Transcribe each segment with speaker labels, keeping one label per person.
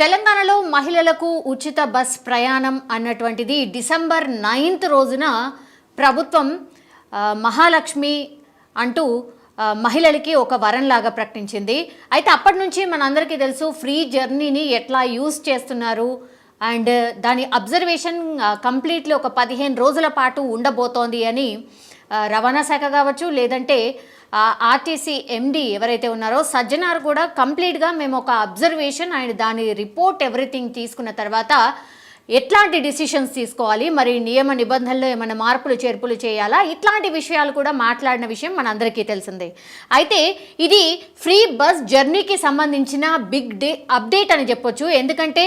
Speaker 1: తెలంగాణలో మహిళలకు ఉచిత బస్ ప్రయాణం అన్నటువంటిది డిసెంబర్ నైన్త్ రోజున ప్రభుత్వం మహాలక్ష్మి అంటూ మహిళలకి ఒక వరంలాగా ప్రకటించింది. అయితే అప్పటి నుంచి మనందరికీ తెలుసు ఫ్రీ జర్నీని ఎట్లా యూస్ చేస్తున్నారు అండ్ దాని అబ్జర్వేషన్ కంప్లీట్లీ ఒక పదిహేను రోజుల పాటు ఉండబోతోంది అని రవాణా శాఖ కావచ్చు లేదంటే ఆర్టీసీ ఎండి ఎవరైతే ఉన్నారో సజ్జనార్ కూడా కంప్లీట్గా మేము ఒక అబ్జర్వేషన్ అండ్ దాని రిపోర్ట్ ఎవ్రీథింగ్ తీసుకున్న తర్వాత ఎట్లాంటి డిసిషన్స్ తీసుకోవాలి మరి నియమ నిబంధనల్లో ఏమైనా మార్పులు చేర్పులు చేయాలా? ఇట్లాంటి విషయాలు కూడా మాట్లాడిన విషయం మనందరికీ తెలిసిందే. అయితే ఇది ఫ్రీ బస్ జర్నీకి సంబంధించిన బిగ్ డే అప్డేట్ అని చెప్పొచ్చు. ఎందుకంటే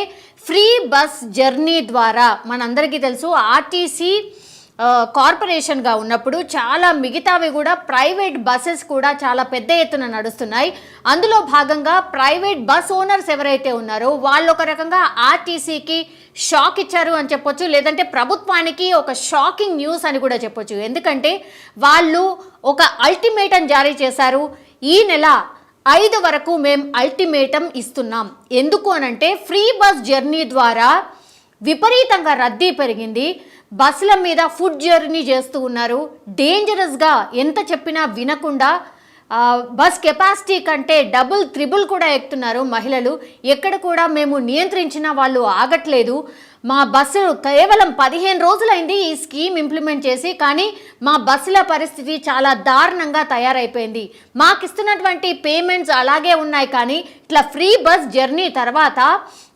Speaker 1: ఫ్రీ బస్ జర్నీ ద్వారా మనందరికీ తెలుసు ఆర్టీసీ కార్పొరేషన్గా ఉన్నప్పుడు చాలా మిగతావి కూడా ప్రైవేట్ బస్సెస్ కూడా చాలా పెద్ద ఎత్తున నడుస్తున్నాయి. అందులో భాగంగా ప్రైవేట్ బస్ ఓనర్స్ ఎవరైతే ఉన్నారో వాళ్ళు ఒక రకంగా ఆర్టీసీకి షాక్ ఇచ్చారు అని చెప్పొచ్చు లేదంటే ప్రభుత్వానికి ఒక షాకింగ్ న్యూస్ అని కూడా చెప్పొచ్చు. ఎందుకంటే వాళ్ళు ఒక అల్టిమేటం జారీ చేశారు ఈ నెల ఐదు వరకు మేము అల్టిమేటం ఇస్తున్నాం. ఎందుకు అనంటే ఫ్రీ బస్ జర్నీ ద్వారా విపరీతంగా రద్దీ పెరిగింది. బస్సుల మీద ఫుడ్ జర్నీ చేస్తూ ఉన్నారు. డేంజరస్గా ఎంత చెప్పినా వినకుండా బస్ కెపాసిటీ కంటే డబుల్ త్రిబుల్ కూడా ఎక్కుతున్నారు మహిళలు. ఎక్కడ కూడా మేము నియంత్రించిన వాళ్ళు ఆగట్లేదు. మా బస్సు కేవలం పదిహేను రోజులైంది ఈ స్కీమ్ ఇంప్లిమెంట్ చేసి కానీ మా బస్సుల పరిస్థితి చాలా దారుణంగా తయారైపోయింది. మాకు ఇస్తున్నటువంటి పేమెంట్స్ అలాగే ఉన్నాయి కానీ ఇట్లా ఫ్రీ బస్ జర్నీ తర్వాత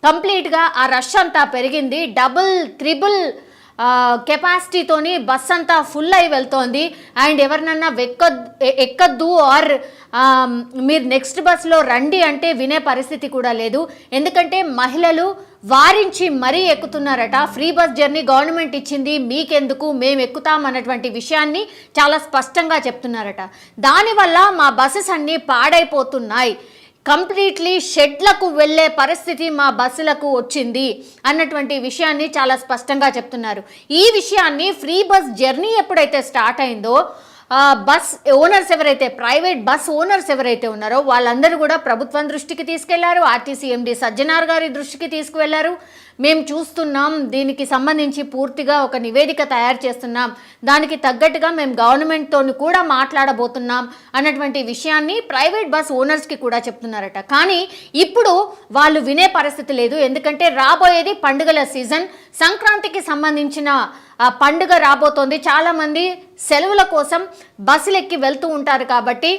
Speaker 1: కంప్లీట్గా ఆ రష్ అంతా పెరిగింది. డబుల్ త్రిబుల్ కెపాసిటీతోని బస్ అంతా ఫుల్ అయి వెళ్తోంది. అండ్ ఎవరినన్నా ఎక్కద్దు ఆర్ మీరు నెక్స్ట్ బస్లో రండి అంటే వినే పరిస్థితి కూడా లేదు. ఎందుకంటే మహిళలు వారించి మరీ ఎక్కుతున్నారట. ఫ్రీ బస్ జర్నీ గవర్నమెంట్ ఇచ్చింది మీకెందుకు మేము ఎక్కుతాం అన్నటువంటి విషయాన్ని చాలా స్పష్టంగా చెప్తున్నారట. దానివల్ల మా బస్సెస్ అన్నీ పాడైపోతున్నాయి. కంప్లీట్లీ షెడ్లకు వెళ్ళే పరిస్థితి మా బస్సులకు వచ్చింది అన్నటువంటి విషయాన్ని చాలా స్పష్టంగా చెప్తున్నారు. ఈ విషయాన్ని ఫ్రీ బస్ జర్నీ ఎప్పుడైతే స్టార్ట్ అయిందో బస్ ఓనర్స్ ఎవరైతే ప్రైవేట్ బస్ ఓనర్స్ ఎవరైతే ఉన్నారో వాళ్ళందరూ కూడా ప్రభుత్వం దృష్టికి తీసుకెళ్ళారు ఆర్టీసీ ఎండి సజ్జనార్ గారి దృష్టికి తీసుకువెళ్ళారు. మేము చూస్తున్నాం దీనికి సంబంధించి పూర్తిగా ఒక నివేదిక తయారు చేస్తున్నాం. దానికి తగ్గట్టుగా మేము గవర్నమెంట్తో కూడా మాట్లాడబోతున్నాం అన్నటువంటి విషయాన్ని ప్రైవేట్ బస్ ఓనర్స్కి కూడా చెప్తున్నారట. కానీ ఇప్పుడు వాళ్ళు వినే పరిస్థితి లేదు. ఎందుకంటే రాబోయేది పండుగల సీజన్. సంక్రాంతికి సంబంధించిన పండుగ రాబోతోంది. చాలామంది సెలవుల కోసం బస్సులు ఎక్కి వెళ్తూ ఉంటారు కాబట్టి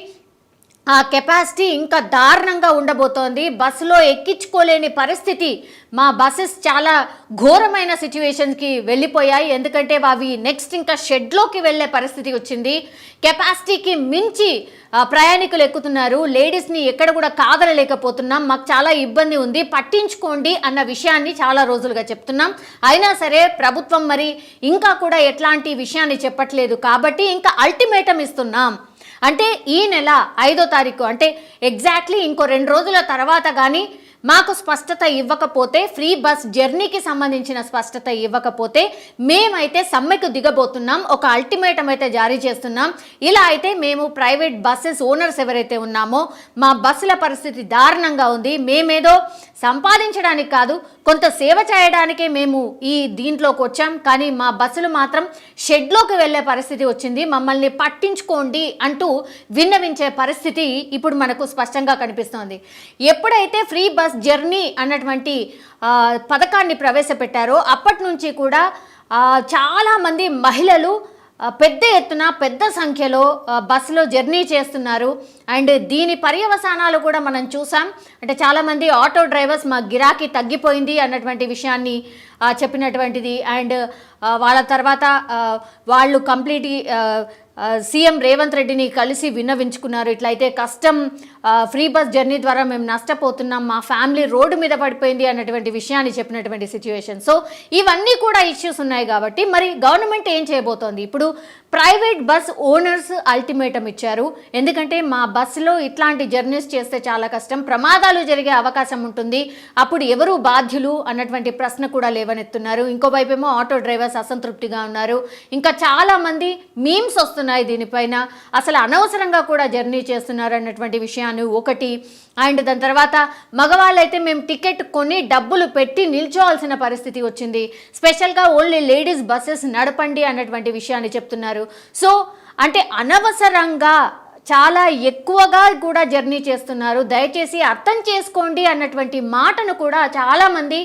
Speaker 1: ఆ కెపాసిటీ ఇంకా దారుణంగా ఉండబోతోంది. బస్సులో ఎక్కించుకోలేని పరిస్థితి. మా బస్సెస్ చాలా ఘోరమైన సిచ్యువేషన్కి వెళ్ళిపోయాయి. ఎందుకంటే అవి నెక్స్ట్ ఇంకా షెడ్లోకి వెళ్ళే పరిస్థితి వచ్చింది. కెపాసిటీకి మించి ప్రయాణికులు ఎక్కుతున్నారు. లేడీస్ని ఎక్కడ కూడా కాదలలేకపోతున్నాం మాకు చాలా ఇబ్బంది ఉంది. పట్టించుకోండి అన్న విషయాన్ని చాలా రోజులుగా చెప్తున్నాం. అయినా సరే ప్రభుత్వం మరి ఇంకా కూడా ఎట్లాంటి విషయాన్ని చెప్పట్లేదు. కాబట్టి ఇంకా అల్టిమేటం ఇస్తున్నాం. అంటే ఈ నెల ఐదో తారీఖు అంటే ఎగ్జాక్ట్లీ ఇంకో రెండు రోజుల తర్వాత కానీ మాకు స్పష్టత ఇవ్వకపోతే ఫ్రీ బస్ జర్నీకి సంబంధించిన స్పష్టత ఇవ్వకపోతే మేమైతే సమ్మెకు దిగబోతున్నాం ఒక అల్టిమేటం అయితే జారీ చేస్తున్నాం. ఇలా అయితే మేము ప్రైవేట్ బస్సెస్ ఓనర్స్ ఎవరైతే ఉన్నామో మా బస్సుల పరిస్థితి దారుణంగా ఉంది. మేమేదో సంపాదించడానికి కాదు కొంత సేవ చేయడానికే మేము ఈ దీంట్లోకి వచ్చాం. కానీ మా బస్సులు మాత్రం షెడ్లోకి వెళ్ళే పరిస్థితి వచ్చింది. మమ్మల్ని పట్టించుకోండి అంటూ విన్నవించే పరిస్థితి ఇప్పుడు మనకు స్పష్టంగా కనిపిస్తోంది. ఎప్పుడైతే ఫ్రీ బస్ జర్నీ అన్నటువంటి పథకాన్ని ప్రవేశపెట్టారో. అప్పటి నుంచి కూడా చాలామంది మహిళలు పెద్ద ఎత్తున పెద్ద సంఖ్యలో బస్సులో జర్నీ చేస్తున్నారు. అండ్ దీని పర్యవసానాలు కూడా మనం చూసాం. అంటే చాలామంది ఆటో డ్రైవర్స్ మా గిరాకీ తగ్గిపోయింది అన్నటువంటి విషయాన్ని చెప్పినటువంటిది. అండ్ వాళ్ళ తర్వాత వాళ్ళు కంప్లీట్ సీఎం రేవంత్ రెడ్డిని కలిసి విన్నవించుకున్నారు. ఇట్లయితే కష్టం ఫ్రీ బస్ జర్నీ ద్వారా మేము నష్టపోతున్నాం మా ఫ్యామిలీ రోడ్డు మీద పడిపోయింది అన్నటువంటి విషయాన్ని చెప్పినటువంటి సిచ్యువేషన్. సో ఇవన్నీ కూడా ఇష్యూస్ ఉన్నాయి కాబట్టి మరి గవర్నమెంట్ ఏం చేయబోతోంది? ఇప్పుడు ప్రైవేట్ బస్ ఓనర్స్ అల్టిమేటం ఇచ్చారు. ఎందుకంటే మా బస్సులో ఇట్లాంటి జర్నీస్ చేస్తే చాలా కష్టం ప్రమాదాలు జరిగే అవకాశం ఉంటుంది. అప్పుడు ఎవరు బాధ్యులు అన్నటువంటి ప్రశ్న కూడా లేవనెత్తున్నారు. ఇంకోవైపు ఏమో ఆటో డ్రైవర్స్ అసంతృప్తిగా ఉన్నారు. ఇంకా చాలామంది మీమ్స్ వస్తున్నాయి దీనిపైన. అసలు అనవసరంగా కూడా జర్నీ చేస్తున్నారు అన్నటువంటి విషయాన్ని విషయాన్ని ఒకటి. అండ్ దాని తర్వాత మగవాళ్ళైతే మేము టికెట్ కొని డబ్బులు పెట్టి నిల్చోవాల్సిన పరిస్థితి వచ్చింది. స్పెషల్గా ఓన్లీ లేడీస్ బస్సెస్ నడపండి అన్నటువంటి విషయాన్ని చెప్తున్నారు. సో అంటే అనవసరంగా చాలా ఎక్కువగా కూడా జర్నీ చేస్తున్నారు. దయచేసి అర్థం చేసుకోండి అన్నటువంటి మాటను కూడా చాలామంది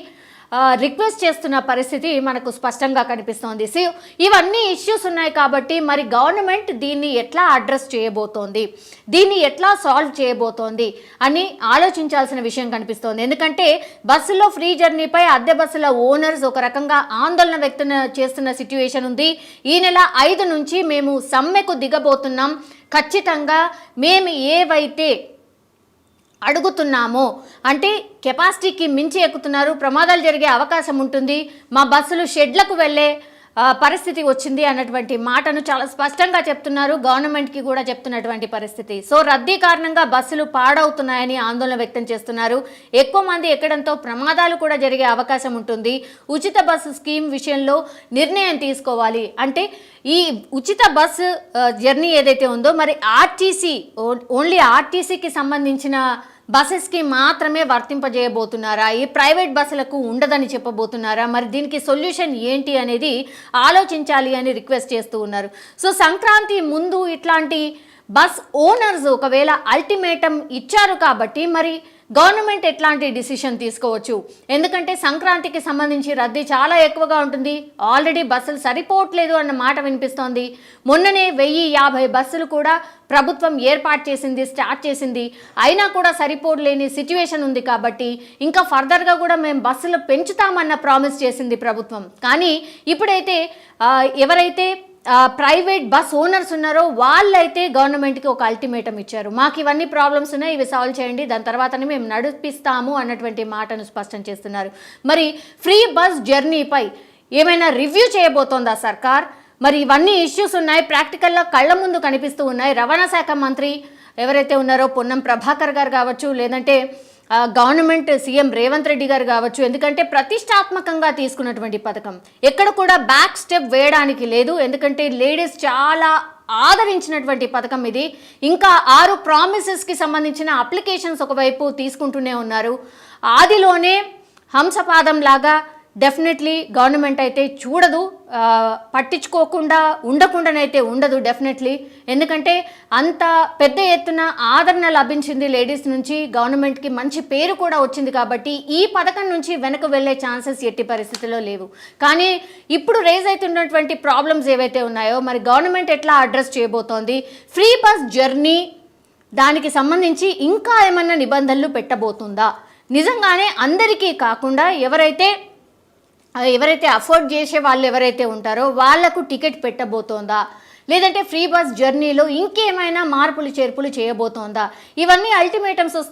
Speaker 1: రిక్వెస్ట్ చేస్తున్న పరిస్థితి మనకు స్పష్టంగా కనిపిస్తోంది. సో ఇవన్నీ ఇష్యూస్ ఉన్నాయి కాబట్టి మరి గవర్నమెంట్ దీన్ని ఎట్లా అడ్రస్ చేయబోతోంది? దీన్ని ఎట్లా సాల్వ్ చేయబోతోంది? అని ఆలోచించాల్సిన విషయం కనిపిస్తోంది. ఎందుకంటే బస్సులో ఫ్రీ జర్నీపై అద్దె బస్సుల ఓనర్స్ ఒక రకంగా ఆందోళన వ్యక్తం చేస్తున్న సిట్యుయేషన్ ఉంది. ఈ నెల ఐదు నుంచి మేము సమ్మెకు దిగబోతున్నాం. ఖచ్చితంగా మేము ఏవైతే అడుగుతున్నాము. అంటే కెపాసిటీకి మించి ఎక్కుతున్నారు. ప్రమాదాలు జరిగే అవకాశం ఉంటుంది. మా బస్సులు షెడ్లకు వెళ్ళే పరిస్థితి వచ్చింది అన్నటువంటి మాటను చాలా స్పష్టంగా చెప్తున్నారు. గవర్నమెంట్కి కూడా చెప్తున్నటువంటి పరిస్థితి. సో రద్దీ కారణంగా బస్సులు పాడవుతున్నాయని ఆందోళన వ్యక్తం చేస్తున్నారు. ఎక్కువ మంది ఎక్కడంతో ప్రమాదాలు కూడా జరిగే అవకాశం ఉంటుంది. ఉచిత బస్సు స్కీమ్ విషయంలో నిర్ణయం తీసుకోవాలి. అంటే ఈ ఉచిత బస్సు జర్నీ ఏదైతే ఉందో మరి ఆర్టీసీ ఓన్లీ ఆర్టీసీకి సంబంధించిన బస్సెస్కి మాత్రమే వర్తింపజేయబోతున్నారా? ఈ ప్రైవేట్ బస్సులకు ఉండదని చెప్పబోతున్నారా? మరి దీనికి సొల్యూషన్ ఏంటి అనేది ఆలోచించాలి అని రిక్వెస్ట్ చేస్తూ ఉన్నారు. సో సంక్రాంతి ముందు ఇట్లాంటి బస్ ఓనర్స్ ఒకవేళ అల్టిమేటం ఇచ్చారు కాబట్టి మరి గవర్నమెంట్ ఎట్లాంటి డిసిషన్ తీసుకోవచ్చు? ఎందుకంటే సంక్రాంతికి సంబంధించి రద్దీ చాలా ఎక్కువగా ఉంటుంది. ఆల్రెడీ బస్సులు సరిపోవట్లేదు అన్న మాట వినిపిస్తోంది. మొన్ననే వెయ్యి యాభై బస్సులు కూడా ప్రభుత్వం ఏర్పాటు చేసింది స్టార్ట్ చేసింది. అయినా కూడా సరిపోలేని సిచ్యువేషన్ ఉంది కాబట్టి ఇంకా ఫర్దర్గా కూడా మేము బస్సులు పెంచుతామన్న ప్రామిస్ చేసింది ప్రభుత్వం. కానీ ఇప్పుడైతే ఎవరైతే ప్రైవేట్ బస్ ఓనర్స్ ఉన్నారో వాళ్ళైతే గవర్నమెంట్కి ఒక అల్టిమేటం ఇచ్చారు. మాకు ఇవన్నీ ప్రాబ్లమ్స్ ఉన్నాయి ఇవి సాల్వ్ చేయండి దాని తర్వాతనే మేము నడిపిస్తాము అన్నటువంటి మాటను స్పష్టం చేస్తున్నారు. మరి ఫ్రీ బస్ జర్నీపై ఏమైనా రివ్యూ చేయబోతోందా సర్కార్? మరి ఇవన్నీ ఇష్యూస్ ఉన్నాయి ప్రాక్టికల్గా కళ్ళ ముందు కనిపిస్తూ ఉన్నాయి. రవాణా శాఖ మంత్రి ఎవరైతే ఉన్నారో పొన్నం ప్రభాకర్ గారు కావచ్చు లేదంటే గవర్నమెంట్ సీఎం రేవంత్ రెడ్డి గారు కావచ్చు ఎందుకంటే ప్రతిష్టాత్మకంగా తీసుకున్నటువంటి పథకం. ఎక్కడ కూడా బ్యాక్ స్టెప్ వేయడానికి లేదు ఎందుకంటే లేడీస్ చాలా ఆదరించినటువంటి పథకం ఇది. ఇంకా ఆరు ప్రామిసెస్కి సంబంధించిన అప్లికేషన్స్ ఒకవైపు తీసుకుంటూనే ఉన్నారు. ఆదిలోనే హంసపాదం లాగా డెఫినెట్లీ గవర్నమెంట్ అయితే చూడదు. పట్టించుకోకుండా ఉండకుండానైతే ఉండదు డెఫినెట్లీ ఎందుకంటే అంత పెద్ద ఎత్తున ఆదరణ లభించింది లేడీస్ నుంచి గవర్నమెంట్కి మంచి పేరు కూడా వచ్చింది కాబట్టి ఈ పథకం నుంచి వెనక వెళ్ళే ఛాన్సెస్ ఎట్టి పరిస్థితుల్లో లేవు. కానీ ఇప్పుడు రేజ్ అవుతున్నటువంటి ప్రాబ్లమ్స్ ఏవైతే ఉన్నాయో మరి గవర్నమెంట్ ఎట్లా అడ్రస్ చేయబోతోంది? ఫ్రీ బస్ జర్నీ దానికి సంబంధించి ఇంకా ఏమన్నా నిబంధనలు పెట్టబోతుందా? నిజంగానే అందరికీ కాకుండా ఎవరైతే ఎవరైతే అఫోర్డ్ చేసే వాళ్ళు ఎవరైతే ఉంటారో వాళ్ళకు టికెట్ పెట్టబోతోందా? లేదంటే ఫ్రీ బస్ జర్నీలో ఇంకేమైనా మార్పులు చేర్పులు చేయబోతోందా? ఇవన్నీ అల్టిమేటమ్స్ వస్తున్నాయి.